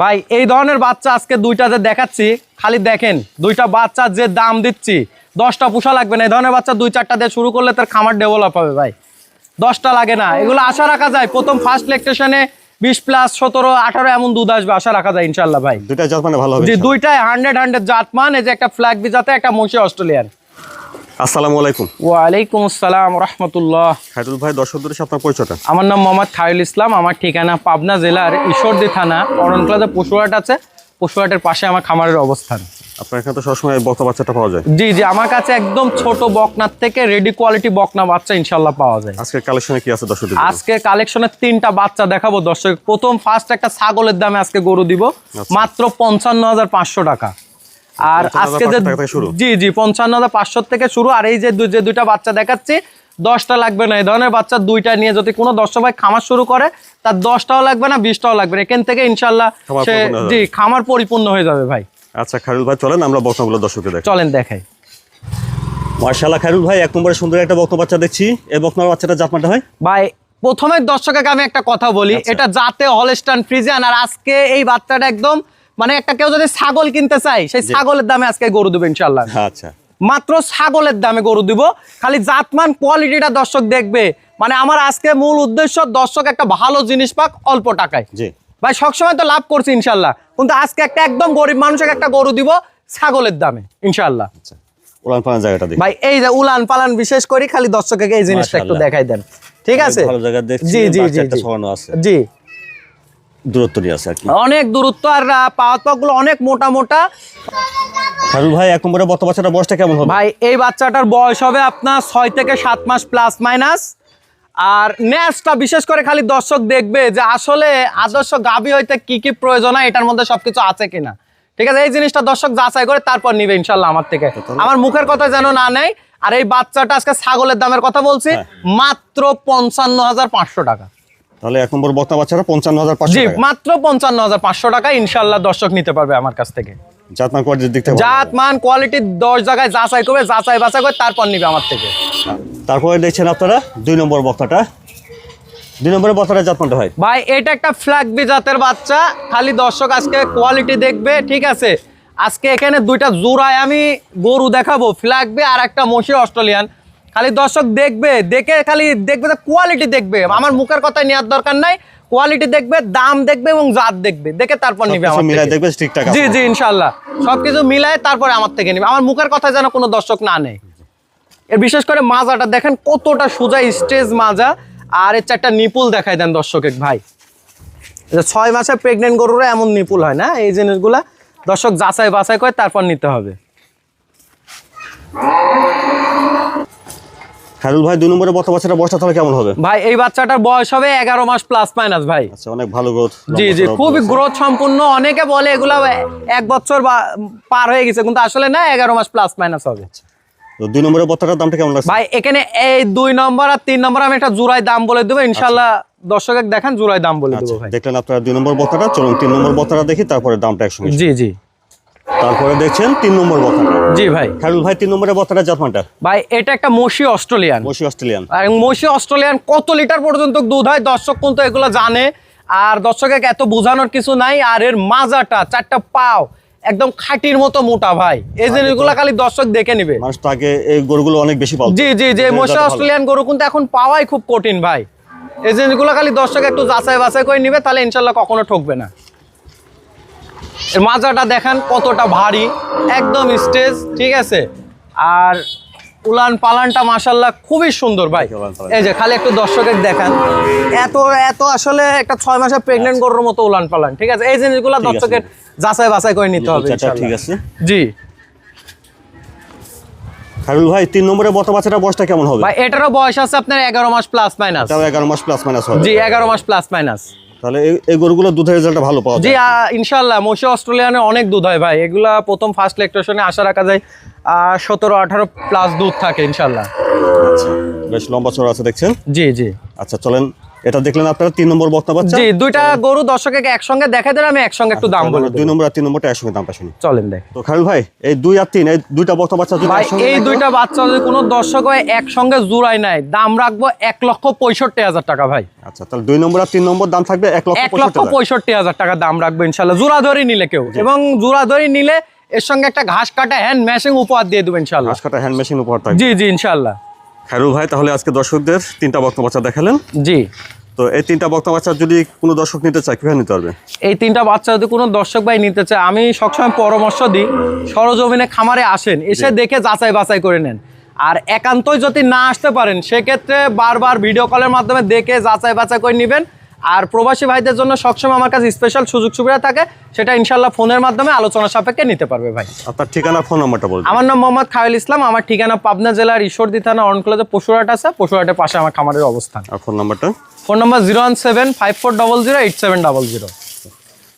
ভাই এই ধরনের বাচ্চা আজকে দুইটা যে দেখাচ্ছি খালি দেখেন দুইটা বাচ্চার যে দাম দিচ্ছি দশটা পোষা লাগবে না। এই ধরনের বাচ্চা দুই চারটা দিয়ে শুরু করলে তার খামার ডেভেলপ হবে ভাই। দশটা লাগে না। এগুলো আশা রাখা যায় প্রথম ফার্স্ট লেকটেশনে বিশ প্লাস সতেরো আঠারো এমন দুধ আসবে আশা রাখা যায় ইনশাল্লাহ ভাই। দুইটা জাত মানে ভালো হবে দুইটাই হান্ড্রেড হান্ড্রেড জাতমান এই যে একটা ফ্ল্যাগ বিজাতে একটা মশি অস্ট্রেলিয়ান আসসালামু আলাইকুম। ওয়ালাইকুম আসসালাম রহমতুল্লাহ। খাইরুল ভাই দর্শকদের সাথে পরিচয়টা? আমার নাম মোহাম্মদ খায়ুল ইসলাম আমার ঠিকানা পাবনা জেলার ঈশ্বরদী থানা অরণকলাতে পশুহাট আছে। পশুহাটের পাশে আমার খামারের অবস্থান। আপনার এখানে তো সবসময় বক্তা বাচ্চাটা পাওয়া যায়। জি জি আমার কাছে একদম ছোট বকনার থেকে রেডি কোয়ালিটি বকনা বাচ্চা ইনশাল্লাহ পাওয়া যায়। আজকে কালেকশনে কি আছে জন্য? আজকে কালেকশনের তিনটা বাচ্চা দেখাবো দর্শক। প্রথম ফার্স্ট একটা ছাগলের দামে আজকে গরু দিব। মাত্র পঞ্চান্ন হাজার পাঁচশো টাকা। আর আজকে যে? জি জি পঞ্চান্ন হাজার পাঁচশো থেকে শুরু। আর এই যে যে দুইটা বাচ্চা দেখাচ্ছি দশটা লাগবে না। এই ধরনের বাচ্চা দুইটা নিয়ে যদি কোনো দশটা ভাই খামার শুরু করে তার দশটাও লাগবে না বিশটাও লাগবে না। এখান থেকে ইনশাল্লাহ সে জি খামার পরিপূর্ণ হয়ে যাবে ভাই। আচ্ছা খারুল ভাই চলেন আমরা বক্তাগুলো দর্শকদের দেখ চলেন দেখাই। মার্শাল্লাহ খারুল ভাই এক নম্বরে সুন্দর একটা বক্তা বাচ্চা দেখছি। এই বক্তার বাচ্চাটা জাতমানটা হয় ভাই? প্রথমে দর্শককে আমি একটা কথা বলি আচ্ছা। এটা জাতে হলস্টান ফ্রিজিয়ান আর আজকে এই বাচ্চাটা একদম মানে একটা কেউ যদি ছাগল কিনতে চাই সেই ছাগলের দামে আজকে গরু দেবো ইনশাল্লাহ আচ্ছা। মাত্র ছাগলের দামে গরু দিব। খালি জাতমান কোয়ালিটিটা দর্শক দেখবে। মানে আমার আজকে মূল উদ্দেশ্য দর্শক একটা ভালো জিনিস পাক অল্প টাকায়। জি। ভাই সবসময় তো লাভ করছি ইনশাল্লাহ কিন্তু আজকে একটা একদম গরিব মানুষকে একটা গরু দিব ছাগলের দামে ইনশাল্লাহ আচ্ছা। উলান পালান জায়গাটা দেখি। ভাই এই যে উলান পালান বিশেষ করি খালি দর্শককে এই জিনিসটা একটু দেখাই দেন। ঠিক আছে? ভালো জায়গা দেখছি, জি জি জি জি। দূরত্ব নিয়ে আছে আর কি। অনেক দূরত্ব আর আহ, পাওয়াতগুলো অনেক মোটা মোটা। ভাই এক নম্বরে বক্তা বাচ্চাটা বয়সটা কেমন হবে? ভাই এই বাচ্চাটার বয়স হবে আপনার ছয় থেকে সাত মাস প্লাস মাইনাস আর ন্যাসটা বিশেষ করে খালি দর্শক দেখবে যে আসলে আদর্শ গাভী হইতে কি কি প্রয়োজন হয় এটার মধ্যে সবকিছু আছে কিনা। ঠিক আছে এই জিনিসটা দর্শক যাচাই করে তারপর নিবে ইনশাল্লাহ আমার থেকে। আমার মুখের কথা যেন না নেয় আর এই বাচ্চাটা আজকে ছাগলের দামের কথা বলছি হ্যাঁ। মাত্র পঞ্চান্ন হাজার পাঁচশো টাকা। তাহলে এক নম্বর বক্তা বাচ্চাটা পঞ্চান্ন হাজার পাঁচশো জি মাত্র পঞ্চান্ন হাজার পাঁচশো টাকা ইনশাল্লাহ দর্শক নিতে পারবে আমার কাছ থেকে। জাতমান কোয়ালিটির দিক থেকে মান কোয়ালিটি দশ জায়গায় যাচাই করবে যাচাই বাছাই করে তারপর নিবে আমার থেকে। তারপরে দেখছেন আপনারা দুই নম্বর বক্তাটা। দুই নম্বরের বক্তাটা জাতমানটা হয়। ভাই এটা একটা জাতের বাচ্চা। খালি দর্শক আজকে কোয়ালিটি দেখবে ঠিক আছে? আজকে এখানে দুইটা জোড়ায় আমি গরু দেখাবো ফ্ল্যাগ বি আর একটা মশি অস্ট্রেলিয়ান। খালি দর্শক দেখবে দেখে খালি দেখবে কোয়ালিটি দেখবে। আমার মুখের কথা নেওয়ার দরকার নাই কোয়ালিটি দেখবে দাম দেখবে এবং জাত দেখবে। দেখে তারপর নিবে দেখবে ঠিকঠাক। জি জি ইনশাল্লাহ সবকিছু মিলায় তারপরে আমার থেকে নিবে। আমার মুখের কথা যেন কোনো দর্শক না নেয়। এর বিশেষ করে মাজাটা দেখেন কতটা সোজা স্টেজ মাজা। আর এর চারটা নিপুল দেখাই দেন দর্শক ভাই। ছয় মাসে প্রেগনেন্ট গরুরা এমন নিপুল হয় না? এই জিনিসগুলা দর্শক যাচাই বাছাই করে তারপর নিতে হবে। খাইরুল ভাই দুই বাচ্চাটা বয়সটা তাহলে কেমন হবে? ভাই এই বাচ্চাটার বয়স হবে এগারো মাস প্লাস মাইনাস ভাই। আচ্ছা অনেক ভালো গ্রোথ জি জি খুবই গ্রোথ সম্পূর্ণ। অনেকে বলে এগুলা এক বছর পার হয়ে গেছে কিন্তু আসলে না এগারো মাস প্লাস মাইনাস হবে। তো দুই নম্বরের দামটা কেমন লাগছে? ভাই এখানে এই দুই নম্বর আর তিন নম্বর আমি একটা দাম বলে দেবো। ইনশাল্লাহ দর্শকের দেখান জুড়াই দাম বলে আচ্ছা দেবো ভাই। দেখলেন আপনারা দুই নম্বর বক্তাটা চলুন তিন নম্বর বক্তাটা দেখি তারপরে দামটা একসঙ্গে জি জি। তারপরে দেখছেন তিন নম্বর বক্তাটা জি ভাই। খাইরুল ভাই তিন নম্বরের বক্তাটা জাতমানটা ভাই এটা একটা মসি অস্ট্রেলিয়ান। বসি অস্ট্রেলিয়ান। আর মসি অস্ট্রেলিয়ান কত লিটার পর্যন্ত দুধ হয়? দর্শক কিন্তু এগুলো জানে। আর দর্শকে এত বোঝানোর কিছু নাই। আর এর মাজাটা চারটা পাও একদম খাটির মতো মোটা ভাই। এই জিনিসগুলো খালি দর্শক দেখে নিবে। মানুষ তো আগে এই গরুগুলো অনেক বেশি পালতো। জি জি যে মশা। অস্ট্রেলিয়ান গরু কিন্তু এখন পাওয়াই খুব কঠিন ভাই। এই জিনিসগুলো খালি দর্শক একটু যাচাই বাছাই করে নিবে তাহলে ইনশাল্লাহ কখনো ঠকবে না। এর মাজাটা দেখেন কতটা ভারী একদম স্টেজ ঠিক আছে? আর উলান পালানটা মাসাল্লাহ খুবই সুন্দর ভাই। এই যে খালি একটু দর্শকের দেখান। এত এত আসলে একটা ছয় মাসের প্রেগনেন্ট গরুর মতো উলান পালান ঠিক আছে? এই জিনিসগুলো আচ্ছা। দর্শকের যাচাই বাছাই করে নিতে হবে ঠিক আছে। জি। ভাই তিন বাচ্চাটা বয়সটা কেমন হবে? ভাই এটারও বয়স আছে আপনার এগারো মাস প্লাস মাইনাস এগারো মাস প্লাস মাইনাস জি এগারো মাস প্লাস মাইনাস তাহলে এই- গরুগুলো দুধের রেজাল্টটা ভালো পাওয়া যায় জি ইনশাআল্লাহ মশি অস্ট্রেলিয়ানে অনেক দুধ হয় ভাই। এগুলা প্রথম ফার্স্ট লেকটেশনে আশা রাখা যায় সতেরো আঠারো প্লাস দুধ থাকে ইনশাল্লাহ আচ্ছা বেশ লম্বা চড়া আছে দেখছেন? জি জি। আচ্ছা চলেন এটা দেখলেন আপনারা তিন নম্বর বক্তা বাচ্চা। জি দুইটা গরু দর্শকে একসঙ্গে দেখা দিলে আমি একসঙ্গে একটু দাম বলে দুই নম্বর আর তিন নম্বরটা একসঙ্গে দামটা শুনি চলেন দেখ। তো খায়রুল ভাই এই দুই আর তিন এই দুইটা বক্তা বাচ্চা যদি এই দুইটা বাচ্চা যদি কোনো দর্শক হয় একসঙ্গে জুড়াই নাই দাম রাখব এক লক্ষ পঁয়ষট্টি হাজার টাকা ভাই। আচ্ছা তাহলে দুই নম্বর আর তিন নম্বর দাম থাকবে এক লক্ষ এক লক্ষ পঁয়ষট্টি হাজার। টাকা দাম রাখব ইনশাল্লাহ জোড়া ধরে নিলে কেউ। এবং জোড়া ধরে নিলে এর সঙ্গে একটা ঘাস কাটা হ্যান্ড ম্যাশিং উপহার দিয়ে দেবো ইনশাল্লাহ। ঘাস কাটা হ্যান্ড মেশিন উপহার থাকবে। জি জি ইনশাল্লাহ। খায়রুল ভাই তাহলে আজকে দর্শকদের তিনটা বক্তব্য বাচ্চা দেখালেন। জি। তো এই তিনটা বক্তা বাচ্চা যদি কোনো দর্শক নিতে চায় কীভাবে নিতে পারবে? এই তিনটা বাচ্চা যদি কোনো দর্শক ভাই নিতে চায় আমি সবসময় পরামর্শ দিই সরজমিনে খামারে আসেন এসে দেখে যাচাই বাছাই করে নেন। আর একান্তই যদি না আসতে পারেন সেক্ষেত্রে বারবার ভিডিও কলের মাধ্যমে দেখে যাচাই বাছাই করে নেবেন। আর প্রবাসী ভাইদের জন্য সবসময় আমার কাছে স্পেশাল সুযোগ সুবিধা থাকে সেটা ইনশাল্লাহ ফোনের মাধ্যমে আলোচনা সাপেক্ষে নিতে পারবে ভাই। আপনার ঠিকানা ফোন নাম্বারটা বলুন আমার নাম মোহাম্মদ খায়ুল ইসলাম আমার ঠিকানা পাবনা জেলার ঈশ্বরদি থানা অরণকলেজে পশুরাট আছে পশুরাটের পাশে আমার খামারের অবস্থান। আর ফোন নাম্বারটা phone number zero one seven five four double zero eight seven double zero